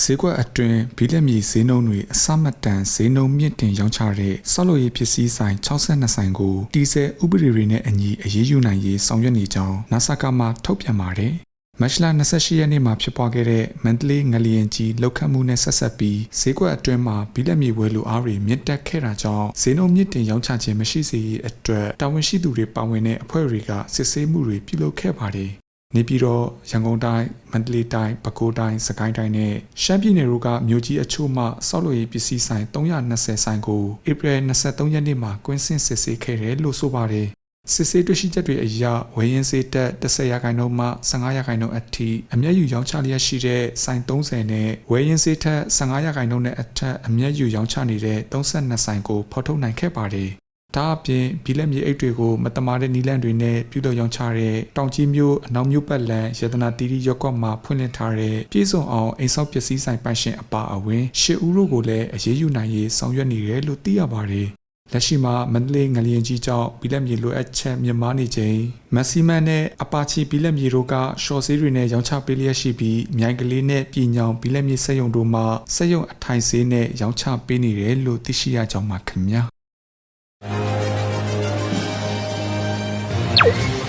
ဈေးကွက်အတွင်းဘီလက်မြေဈေးနှုန်းတွေအစမတန်ဈေးနှုန်းမြင့်တင်ရောင်းချတဲ့ဆောက်လုပ်ရေးပစ္စည်းဆိုင်62ဆိုင်ကိုတီဆယ်ဥပဒေတွေနဲ့အညီအရေးယူနိုင်ရေးဆောင်ရွက်နေကြောင်း NASA ကမှထုတ်ပြန်ပါတယ်။မတ်လ28ရက်နေ့မှာဖြစ်ပွားခဲ့တဲ့မန္တလေးငလျင်ကြီးလောက်ခတ်မှုနဲ့ဆက်ဆက်ပြီးဈေးကွက်အတွင်းမှာဘီလက်မြေဝယ်လူအားတွေမြင့်တက်ခဲ့တာကြောင့်ဈေးနှုန်းမြင့်တင်ရောင်းချခြင်းမရှိစေရေးအတွက်တာဝန်ရှိသူတွေပါဝင်တဲ့အဖွဲ့တွေကစစ်ဆေးမှုတွေပြုလုပ်ခဲ့ပါတယ်။ နေပြည်တော်ရန်ကုန်တိုင်းမန္တလေးတိုင်းပဲခူးတိုင်းစကိုင်းတိုင်းနဲ့ရှမ်းပြည်နယ်တို့ကမြို့ကြီးအချို့မှစောက်လို့ရေးပစ္စည်းဆိုင်320ဆိုင်ကိုဧပြီ23ရက်နေ့မှာကွင်းဆင်းစစ်ဆေးခဲ့တယ်လို့ဆိုပါတယ်စစ်ဆေးတွေ့ရှိချက်တွေအရဝယ်ရင်စေးတက်10ရာခိုင်နှုန်းမှ15ရာခိုင်နှုန်းအထိအမျက်ယူရောင်းချလျက်ရှိတဲ့ဆိုင်30နဲ့ဝယ်ရင်စေးထက်15ရာခိုင်နှုန်းနဲ့အထက်အမျက်ယူရောင်းချနေတဲ့32ဆိုင်ကိုဖော်ထုတ်နိုင်ခဲ့ပါတယ် ဒါအပြင်ဘီလက်မြေအိတ်တွေကိုမတမာတဲ့နီလန့်တွေနဲ့ပြုလုပ်ရောင်းချတဲ့တောင်ကြီးမျိုးအနောက်မျိုးပတ်လန်ရတနာတီရီရက်ကွက်မှာဖွင့်လှစ်ထားတဲ့ပြည်စုံအောင်အိမ်ဆောက်ပစ္စည်းဆိုင်ပိုင်ရှင်အပါအဝင်ရှစ်ဦးတို့ကိုလည်းအရေးယူနိုင်ရေးဆောင်ရွက်နေတယ်လို့သိရပါတယ်။လက်ရှိမှာမန္တလေးငလျင်ကြီးကြောင့်ဘီလက်မြေလိုအပ်ချက်မြင့်မားနေချိန်မက်ဆီမန်နဲ့အပါချီဘီလက်မြေတို့ကရှော့ဆေးတွေနဲ့ရောင်းချပေးလျက်ရှိပြီးမြိုင်ကလေးနဲ့ပြည်ညောင်ဘီလက်မြေစက်ရုံတို့မှစက်ရုံအထိုင်ဈေးနဲ့ရောင်းချပေးနေတယ်လို့သိရှိရကြောင်းပါခင်ဗျာ။ Oh.